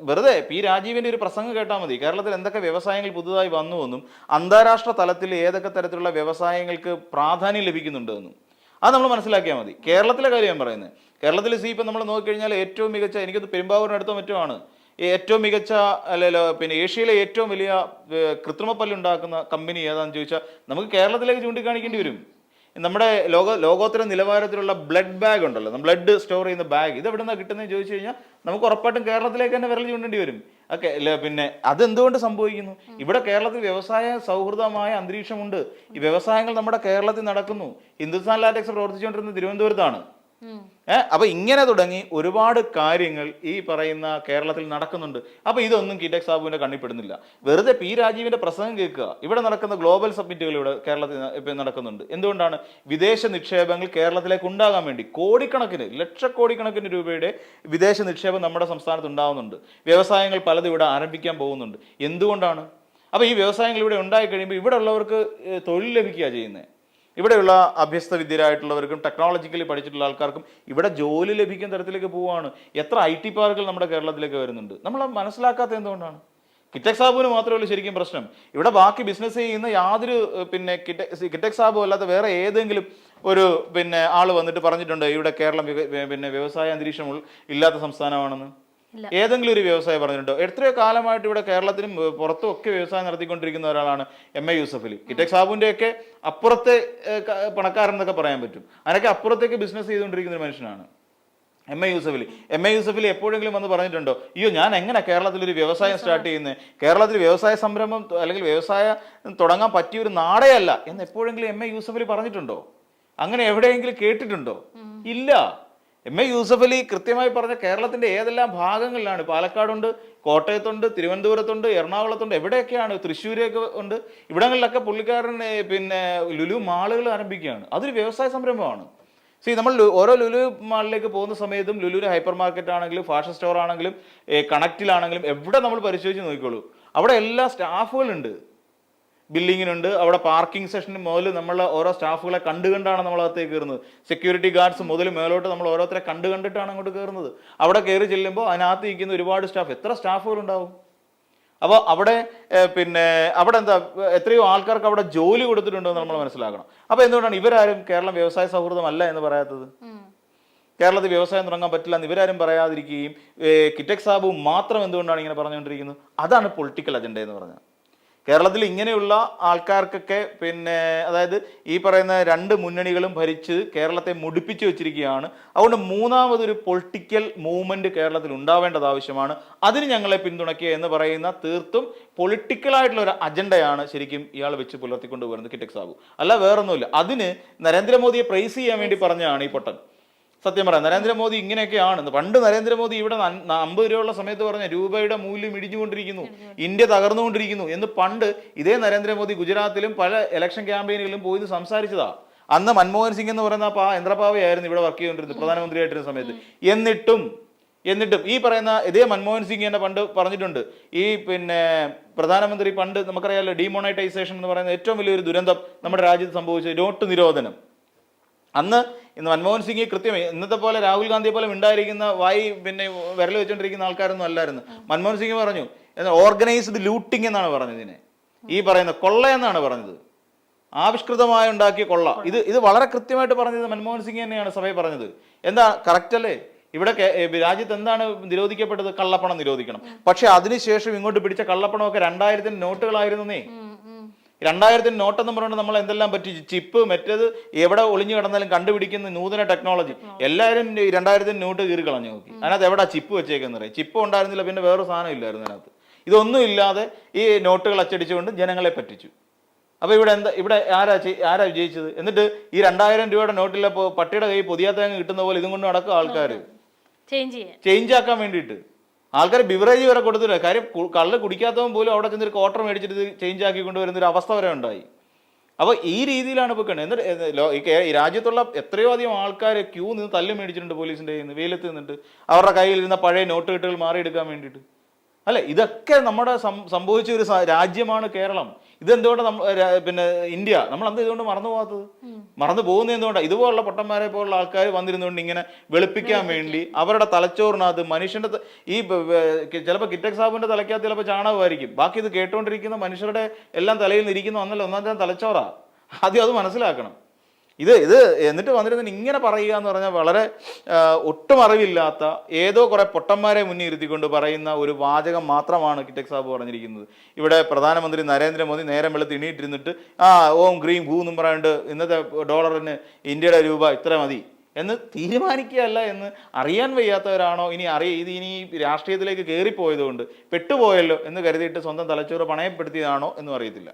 വെറുതെ പി രാജീവിന്റെ ഒരു പ്രസംഗം കേട്ടാൽ മതി. കേരളത്തിൽ എന്തൊക്കെ വ്യവസായങ്ങൾ പുതുതായി വന്നുവെന്നും അന്താരാഷ്ട്ര തലത്തിൽ ഏതൊക്കെ തരത്തിലുള്ള വ്യവസായങ്ങൾക്ക് പ്രാധാന്യം ലഭിക്കുന്നുണ്ടെന്നും. അത് നമ്മൾ മനസ്സിലാക്കിയാൽ മതി. കേരളത്തിലെ കാര്യം ഞാൻ പറയുന്നത് കേരളത്തിൽ സി ഇപ്പം നമ്മൾ നോക്കിക്കഴിഞ്ഞാൽ ഏറ്റവും മികച്ച എനിക്കത് പെരുമ്പാവൂരിനടുത്തോ മറ്റോ ആണ്. ഏറ്റവും മികച്ച അല്ലല്ലോ പിന്നെ ഏഷ്യയിലെ ഏറ്റവും വലിയ കൃത്രിമ പല്ലുണ്ടാക്കുന്ന കമ്പനി ഏതാണെന്ന് ചോദിച്ചാൽ നമുക്ക് കേരളത്തിലേക്ക് ചൂണ്ടിക്കാണിക്കേണ്ടി വരും. നമ്മുടെ ലോക ലോകോത്തര നിലവാരത്തിലുള്ള ബ്ലഡ് ബാഗ് ഉണ്ടല്ലോ ബ്ലഡ് സ്റ്റോർ ചെയ്യുന്ന ബാഗ് ഇത് എവിടെ നിന്നാണ് കിട്ടുന്നത് ചോദിച്ചു കഴിഞ്ഞാൽ നമുക്ക് ഉറപ്പായിട്ടും കേരളത്തിലേക്ക് തന്നെ വിരൽ ചൂണ്ടേണ്ടി വരും. ഓക്കെ പിന്നെ അതെന്തുകൊണ്ട് സംഭവിക്കുന്നു? ഇവിടെ കേരളത്തിൽ വ്യവസായ സൗഹൃദമായ അന്തരീക്ഷമുണ്ട്. ഈ വ്യവസായങ്ങൾ നമ്മുടെ കേരളത്തിൽ നടക്കുന്നു. ഹിന്ദുസ്ഥാൻ ലാറ്റക്സ് പ്രവർത്തിച്ചുകൊണ്ടിരുന്നത് തിരുവനന്തപുരത്താണ്. ഉം. ഏഹ് അപ്പൊ ഇങ്ങനെ തുടങ്ങി ഒരുപാട് കാര്യങ്ങൾ ഈ പറയുന്ന കേരളത്തിൽ നടക്കുന്നുണ്ട്. അപ്പൊ ഇതൊന്നും കിറ്റക് സാബുവിന്റെ കണ്ണിപ്പെടുന്നില്ല വെറുതെ പി രാജീവിന്റെ പ്രസംഗം കേൾക്കുക. ഇവിടെ നടക്കുന്ന ഗ്ലോബൽ സബ്മിറ്റുകൾ ഇവിടെ കേരളത്തിൽ നടക്കുന്നുണ്ട്. എന്തുകൊണ്ടാണ്? വിദേശ നിക്ഷേപങ്ങൾ കേരളത്തിലേക്ക് ഉണ്ടാകാൻ വേണ്ടി കോടിക്കണക്കിന് ലക്ഷക്കോടിക്കണക്കിന് രൂപയുടെ വിദേശ നിക്ഷേപം നമ്മുടെ സംസ്ഥാനത്ത് ഉണ്ടാകുന്നുണ്ട് വ്യവസായങ്ങൾ പലതും ഇവിടെ ആരംഭിക്കാൻ പോകുന്നുണ്ട്. എന്തുകൊണ്ടാണ്? അപ്പൊ ഈ വ്യവസായങ്ങൾ ഇവിടെ ഉണ്ടായി കഴിയുമ്പോൾ ഇവിടെ ഉള്ളവർക്ക് തൊഴിൽ ലഭിക്കുക ചെയ്യുന്നത് ഇവിടെയുള്ള അഭ്യസ്ത വിദ്യരായിട്ടുള്ളവർക്കും ടെക്നോളജിക്കലി പഠിച്ചിട്ടുള്ള ആൾക്കാർക്കും ഇവിടെ ജോലി ലഭിക്കുന്ന തരത്തിലേക്ക് പോവുകയാണ് എത്ര ഐ ടി പാർക്കുകൾ നമ്മുടെ കേരളത്തിലേക്ക് വരുന്നുണ്ട്. നമ്മൾ മനസ്സിലാക്കാത്ത എന്തുകൊണ്ടാണ്? കിറ്റക് സാബുവിന് മാത്രമല്ല ശരിക്കും പ്രശ്നം. ഇവിടെ ബാക്കി ബിസിനസ് ചെയ്യുന്ന യാതൊരു പിന്നെ കിറ്റക് കിറ്റക് സാബു അല്ലാത്ത വേറെ ഏതെങ്കിലും ഒരു പിന്നെ ആൾ വന്നിട്ട് പറഞ്ഞിട്ടുണ്ട് ഇവിടെ കേരളം പിന്നെ വ്യവസായ അന്തരീക്ഷം ഇല്ലാത്ത സംസ്ഥാനമാണെന്ന്. ഏതെങ്കിലും ഒരു വ്യവസായം പറഞ്ഞിട്ടുണ്ടോ? എത്രയോ കാലമായിട്ട് ഇവിടെ കേരളത്തിലും ഏഹ്, പുറത്തും ഒക്കെ വ്യവസായം നടത്തിക്കൊണ്ടിരിക്കുന്ന ഒരാളാണ് എം എ യൂസഫ് അലി കിറ്റക് സാബുവിന്റെ ഒക്കെ അപ്പുറത്തെ പണക്കാരൻ എന്നൊക്കെ പറയാൻ പറ്റും. അതിനൊക്കെ അപ്പുറത്തേക്ക് ബിസിനസ് ചെയ്തുകൊണ്ടിരിക്കുന്ന ഒരു മനുഷ്യനാണ് M A Yusuff Ali M A Yusuff Ali എപ്പോഴെങ്കിലും വന്ന് പറഞ്ഞിട്ടുണ്ടോ? അയ്യോ ഞാൻ എങ്ങനെ കേരളത്തിൽ ഒരു വ്യവസായം സ്റ്റാർട്ട് ചെയ്യുന്നത് കേരളത്തിൽ വ്യവസായ സംരംഭം അല്ലെങ്കിൽ വ്യവസായ തുടങ്ങാൻ പറ്റിയ ഒരു നാടേ അല്ല എന്ന് എപ്പോഴെങ്കിലും എം എ യൂസഫ് അലി പറഞ്ഞിട്ടുണ്ടോ? അങ്ങനെ എവിടെയെങ്കിലും കേട്ടിട്ടുണ്ടോ? ഇല്ല. എം എ യൂസഫ് അലി കൃത്യമായി പറഞ്ഞ കേരളത്തിന്റെ ഏതെല്ലാം ഭാഗങ്ങളിലാണ്? പാലക്കാടുണ്ട് കോട്ടയത്തുണ്ട് തിരുവനന്തപുരത്തുണ്ട് എറണാകുളത്തുണ്ട് എവിടെയൊക്കെയാണ്? തൃശ്ശൂരൊക്കെ ഉണ്ട്. ഇവിടങ്ങളിലൊക്കെ പുള്ളിക്കാരൻ പിന്നെ ലുലു മാളുകൾ ആരംഭിക്കുകയാണ്. അതൊരു വ്യവസായ സംരംഭമാണ്. സി നമ്മൾ ഓരോ ലുലു മാളിലേക്ക് പോകുന്ന സമയത്തും ലുലുവിലെ ഹൈപ്പർ മാർക്കറ്റ് ആണെങ്കിലും ഫാഷൻ സ്റ്റോർ ആണെങ്കിലും കണക്റ്റിലാണെങ്കിലും എവിടെ നമ്മൾ പരിശോധിച്ച് നോക്കിക്കോളൂ. അവിടെ എല്ലാ സ്റ്റാഫുകളുണ്ട്. ബില്ലിങ്ങിനുണ്ട് അവിടെ പാർക്കിംഗ് സെഷന് മുതൽ നമ്മൾ ഓരോ സ്റ്റാഫുകളെ കണ്ടുകൊണ്ടാണ് നമ്മൾ അകത്തേക്ക് കയറുന്നത്. സെക്യൂരിറ്റി ഗാർഡ്സ് മുതൽ മേലോട്ട് നമ്മൾ ഓരോരുത്തരെ കണ്ടു കണ്ടിട്ടാണ് അങ്ങോട്ട് കയറുന്നത്. അവിടെ കയറി ചെല്ലുമ്പോൾ അതിനകത്ത് ഇരിക്കുന്ന ഒരുപാട് സ്റ്റാഫ്. എത്ര സ്റ്റാഫുകൾ ഉണ്ടാവും? അപ്പോൾ അവിടെ പിന്നെ അവിടെ എന്താ എത്രയോ ആൾക്കാർക്ക് അവിടെ ജോലി കൊടുത്തിട്ടുണ്ടെന്ന് നമ്മൾ മനസ്സിലാക്കണം. അപ്പോൾ എന്തുകൊണ്ടാണ് ഇവരാരും കേരളം വ്യവസായ സൗഹൃദമല്ല എന്ന് പറയാത്തത്? കേരളത്തിൽ വ്യവസായം തുടങ്ങാൻ പറ്റില്ല എന്ന് ഇവരാരും പറയാതിരിക്കുകയും കിറ്റക് സാബു മാത്രം എന്തുകൊണ്ടാണ് ഇങ്ങനെ പറഞ്ഞുകൊണ്ടിരിക്കുന്നത്? അതാണ് പൊളിറ്റിക്കൽ അജണ്ട എന്ന് പറഞ്ഞത് കേരളത്തിൽ ഇങ്ങനെയുള്ള ആൾക്കാർക്കൊക്കെ പിന്നെ അതായത് ഈ പറയുന്ന രണ്ട് മുന്നണികളും ഭരിച്ച് കേരളത്തെ മുടിപ്പിച്ചു വെച്ചിരിക്കുകയാണ്. അതുകൊണ്ട് മൂന്നാമതൊരു പൊളിറ്റിക്കൽ മൂവ്മെന്റ് കേരളത്തിൽ ഉണ്ടാവേണ്ടത് ആവശ്യമാണ്. അതിന് ഞങ്ങളെ പിന്തുണയ്ക്കുക എന്ന് പറയുന്ന തീർത്തും പൊളിറ്റിക്കലായിട്ടുള്ള ഒരു അജണ്ടയാണ് ശരിക്കും ഇയാൾ വെച്ച് പുലർത്തിക്കൊണ്ട് വരുന്നത് കിറ്റക് സാബു. അല്ല വേറൊന്നുമില്ല. അതിന് നരേന്ദ്രമോദിയെ പ്രൈസ് ചെയ്യാൻ വേണ്ടി പറഞ്ഞതാണ് ഈ പൊട്ടൻ. സത്യം പറയാം. നരേന്ദ്രമോദി ഇങ്ങനെയൊക്കെയാണ് പണ്ട് നരേന്ദ്രമോദി ഇവിടെ അമ്പത് രൂപയുള്ള സമയത്ത് പറഞ്ഞ രൂപയുടെ മൂല്യം ഇടിഞ്ഞുകൊണ്ടിരിക്കുന്നു. ഇന്ത്യ തകർന്നുകൊണ്ടിരിക്കുന്നു എന്ന് പണ്ട് ഇതേ നരേന്ദ്രമോദി ഗുജറാത്തിലും പല ഇലക്ഷൻ ക്യാമ്പയിനുകളിലും പോയി സംസാരിച്ചതാ. അന്ന് മൻമോഹൻ സിംഗ് എന്ന് പറയുന്ന ആ യന്ത്രപാവയായിരുന്നു ഇവിടെ വർക്ക് ചെയ്തുകൊണ്ടിരുന്നത് പ്രധാനമന്ത്രിയായിട്ടിരുന്ന സമയത്ത്. എന്നിട്ടും എന്നിട്ടും ഈ പറയുന്ന ഇതേ മൻമോഹൻ സിംഗ് തന്നെ പണ്ട് പറഞ്ഞിട്ടുണ്ട്. ഈ പിന്നെ പ്രധാനമന്ത്രി പണ്ട് നമുക്കറിയാലോ ഡിമോണൈറ്റൈസേഷൻ എന്ന് പറയുന്ന ഏറ്റവും വലിയൊരു ദുരന്തം നമ്മുടെ രാജ്യത്ത് സംഭവിച്ചത് നോട്ട് നിരോധനം. അന്ന് ഇന്ന് മൻമോഹൻ സിംഗ് കൃത്യമായി ഇന്നത്തെ പോലെ രാഹുൽ ഗാന്ധിയെ പോലെ ഉണ്ടായിരിക്കുന്ന വായി പിന്നെ വിരൽ വെച്ചുകൊണ്ടിരിക്കുന്ന ആൾക്കാരൊന്നും അല്ലായിരുന്നു. മൻമോഹൻ സിംഗ് പറഞ്ഞു ഓർഗനൈസ്ഡ് ലൂട്ടിംഗ് എന്നാണ് പറഞ്ഞത് ഇതിനെ. ഈ പറയുന്ന കൊള്ള എന്നാണ് പറഞ്ഞത്. ആവിഷ്കൃതമായി ഉണ്ടാക്കിയ കൊള്ള. ഇത് ഇത് വളരെ കൃത്യമായിട്ട് പറഞ്ഞത് മൻമോഹൻ സിംഗ് തന്നെയാണ് സഭയിൽ പറഞ്ഞത്. എന്താ കറക്റ്റ് അല്ലേ? ഇവിടെ രാജ്യത്ത് എന്താണ് നിരോധിക്കപ്പെട്ടത്? കള്ളപ്പണം നിരോധിക്കണം. പക്ഷെ അതിനുശേഷം ഇങ്ങോട്ട് പിടിച്ച കള്ളപ്പണമൊക്കെ രണ്ടായിരത്തിന് നോട്ടുകളായിരുന്നേ. രണ്ടായിരത്തിന് നോട്ടെന്ന് പറഞ്ഞുകൊണ്ട് നമ്മൾ എന്തെല്ലാം പറ്റി? ചിപ്പ് മറ്റേത് എവിടെ ഒളിഞ്ഞു കിടന്നാലും കണ്ടുപിടിക്കുന്ന നൂതന ടെക്നോളജി. എല്ലാവരും രണ്ടായിരത്തിന് നോട്ട് കീറി കളഞ്ഞു നോക്കി. അതിനകത്ത് എവിടെ ചിപ്പ് വെച്ചേക്കെന്ന് പറയും ചിപ്പ് ഉണ്ടായിരുന്നില്ല പിന്നെ വേറെ സാധനം ഇല്ലായിരുന്നു അതിനകത്ത്. ഇതൊന്നും ഇല്ലാതെ ഈ നോട്ടുകൾ അച്ചടിച്ചുകൊണ്ട് ജനങ്ങളെ പറ്റിച്ചു. അപ്പൊ ഇവിടെ എന്താ ഇവിടെ ആരാ ആരാ വിജയിച്ചത്? എന്നിട്ട് ഈ രണ്ടായിരം രൂപയുടെ നോട്ടിലെ പട്ടിയുടെ കൈ പുതിയ തേങ്ങ കിട്ടുന്ന പോലെ ഇതും കൊണ്ട് നടക്കും ആൾക്കാർ ചേഞ്ച് ആക്കാൻ വേണ്ടിയിട്ട്. ആൾക്കാർ ബിവറേജ് വരെ കൊടുത്തില്ല കാര്യം കള്ള് കുടിക്കാത്തവൻ പോലും അവിടെ ചെന്നൊരു ക്വാർട്ടർ മേടിച്ചിട്ട് ചേഞ്ച് ആക്കി കൊണ്ടുവരുന്ന ഒരു അവസ്ഥ വരെ ഉണ്ടായി. അപ്പോൾ ഈ രീതിയിലാണ് ഇപ്പോൾ കണ്ടത്. എന്നിട്ട് ഈ രാജ്യത്തുള്ള എത്രയോ അധികം ആൾക്കാർ ക്യൂ നിന്ന് തല്ല് മേടിച്ചിട്ടുണ്ട് പോലീസിന്റെ കയ്യിൽ നിന്ന് വെയിലത്ത് നിന്നിട്ട്. അവരുടെ കയ്യിൽ ഇരുന്ന പഴയ നോട്ട് കെട്ടുകൾ മാറിയെടുക്കാൻ വേണ്ടിയിട്ട്. അല്ലേ? ഇതൊക്കെ നമ്മുടെ സംഭവിച്ച ഒരു രാജ്യമാണ് കേരളം. ഇതെന്തുകൊണ്ട് നമ്മൾ പിന്നെ ഇന്ത്യ? നമ്മൾ എന്താ ഇതുകൊണ്ട് മറന്നു പോകാത്തത്? മറന്നു പോകുന്ന എന്തുകൊണ്ടാണ് ഇതുപോലുള്ള പൊട്ടന്മാരെ പോലുള്ള ആൾക്കാർ വന്നിരുന്നുകൊണ്ട് ഇങ്ങനെ വെളുപ്പിക്കാൻ വേണ്ടി അവരുടെ തലച്ചോറിനകത്ത് മനുഷ്യന്റെ ഈ ചിലപ്പോൾ കിറ്റക് സാബുവിന്റെ തലയ്ക്കകത്ത് ചിലപ്പോൾ ചാണകമായിരിക്കും. ബാക്കി ഇത് കേട്ടുകൊണ്ടിരിക്കുന്ന മനുഷ്യരുടെ എല്ലാം തലയിൽ നിന്ന് ഇരിക്കുന്ന ഒന്നല്ല ഒന്നാം തലച്ചോറാ. ആദ്യം അത് മനസ്സിലാക്കണം. ഇത് ഇത് എന്നിട്ട് വന്നിരുന്നിട്ട് ഇങ്ങനെ പറയുക എന്ന് പറഞ്ഞാൽ വളരെ ഒട്ടും അറിവില്ലാത്ത ഏതോ കുറെ പൊട്ടന്മാരെ മുന്നിൽ ഇരുത്തിക്കൊണ്ട് പറയുന്ന ഒരു വാചകം മാത്രമാണ് കിറ്റക് സാബ് പറഞ്ഞിരിക്കുന്നത്. ഇവിടെ പ്രധാനമന്ത്രി നരേന്ദ്രമോദി നേരം വെളുത്ത് ഇണിയിട്ടിരുന്നിട്ട് ആ ഓം ഗ്രീം ഭൂ എന്നും പറയാണ്ട് ഇന്നത്തെ ഡോളറിന് ഇന്ത്യയുടെ രൂപ ഇത്ര മതി എന്ന് തീരുമാനിക്കുകയല്ല എന്ന് അറിയാൻ വയ്യാത്തവരാണോ? ഇനി അറിയ ഇത് ഇനി രാഷ്ട്രീയത്തിലേക്ക് കയറിപ്പോയതുകൊണ്ട് പെട്ടുപോയല്ലോ എന്ന് കരുതിയിട്ട് സ്വന്തം തലച്ചോറ് പണയപ്പെടുത്തിയതാണോ എന്നും അറിയത്തില്ല.